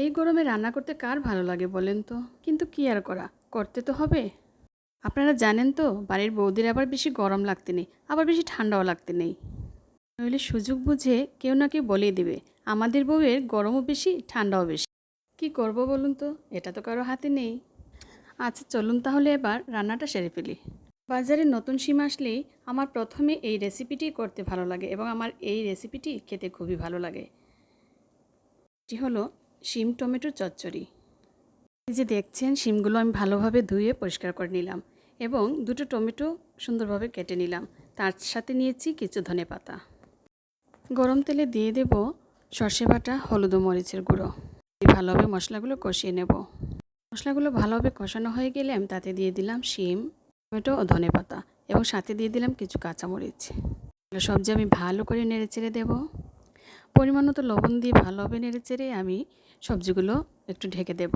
এই গরমে রান্না করতে কার ভালো লাগে বলেন তো? কিন্তু কি আর করা? করতে তো হবে। আপনারা জানেন তো, বাড়ির বৌদির আবার বেশি গরম লাগতে নেই, আবার বেশি ঠান্ডাও লাগতে নেই। নইলে সুযোগ বুঝে কেউ না কেউ বলেই দেবে, আমাদের বউয়ের গরমও বেশি, ঠান্ডাও বেশি। কি করব বলুন তো? এটা তো কারও হাতে নেই। আচ্ছা চলুন তাহলে এবার রান্নাটা সেরে ফেলি। বাজারে নতুন সিম আসলেই আমার প্রথমে এই রেসিপিটি করতে ভালো লাগে এবং আমার এই রেসিপিটি খেতে খুবই ভালো লাগে। এটি হলো শিম, টমেটো, চচ্চড়ি। এই যে দেখছেন, শিমগুলো আমি ভালোভাবে ধুয়ে পরিষ্কার করে নিলাম এবং দুটো টমেটো সুন্দরভাবে কেটে নিলাম। তার সাথে নিয়েছি কিছু ধনে পাতা। গরম তেলে দিয়ে দেব সর্ষে বাটা, হলুদ মরিচের গুঁড়ো। ভালোভাবে মশলাগুলো কষিয়ে নেব। মশলাগুলো ভালোভাবে কষানো হয়ে গেলে আমি তাতে দিয়ে দিলাম শিম, টমেটো ও ধনে পাতা এবং সাথে দিয়ে দিলাম কিছু কাঁচামরিচ। সবজি আমি ভালো করে নেড়ে চেড়ে দেবো। পরিমাণ মতো লবণ দিয়ে ভালোভাবে নেড়ে চেড়ে আমি সবজিগুলো একটু ঢেকে দেব।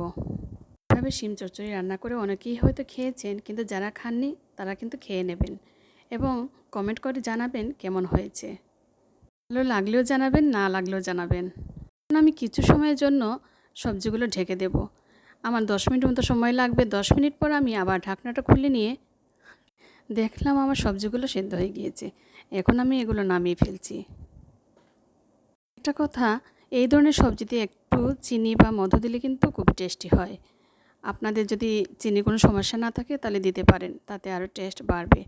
এভাবে শিম চচ্চড়ি রান্না করে অনেকেই হয়তো খেয়েছেন, কিন্তু যারা খাননি তারা কিন্তু খেয়ে নেবেন এবং কমেন্ট করে জানাবেন কেমন হয়েছে। ভালো লাগলেও জানাবেন, না লাগলেও জানাবেন। আমি কিছু সময়ের জন্য সবজিগুলো ঢেকে দেব। আমার দশ মিনিট মতো সময় লাগবে, দশ মিনিট পর আমি আবার ঢাকনাটা খুলে নিয়ে দেখলাম আমার সবজিগুলো সেদ্ধ হয়ে গিয়েছে। এখন আমি এগুলো নামিয়ে ফেলছি। একটা কথা, এই ধরনের সবজিতে একটু চিনি বা মধু দিলে কিন্তু খুব টেস্টি হয়। আপনাদের যদি চিনি কোনো সমস্যা না থাকে তাহলে দিতে পারেন, তাতে আরও টেস্ট বাড়বে।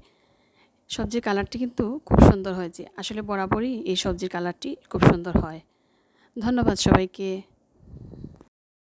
সবজির কালারটি কিন্তু খুব সুন্দর হয়েছে। আসলে বরাবরই এই সবজির কালারটি খুব সুন্দর হয়। ধন্যবাদ সবাইকে।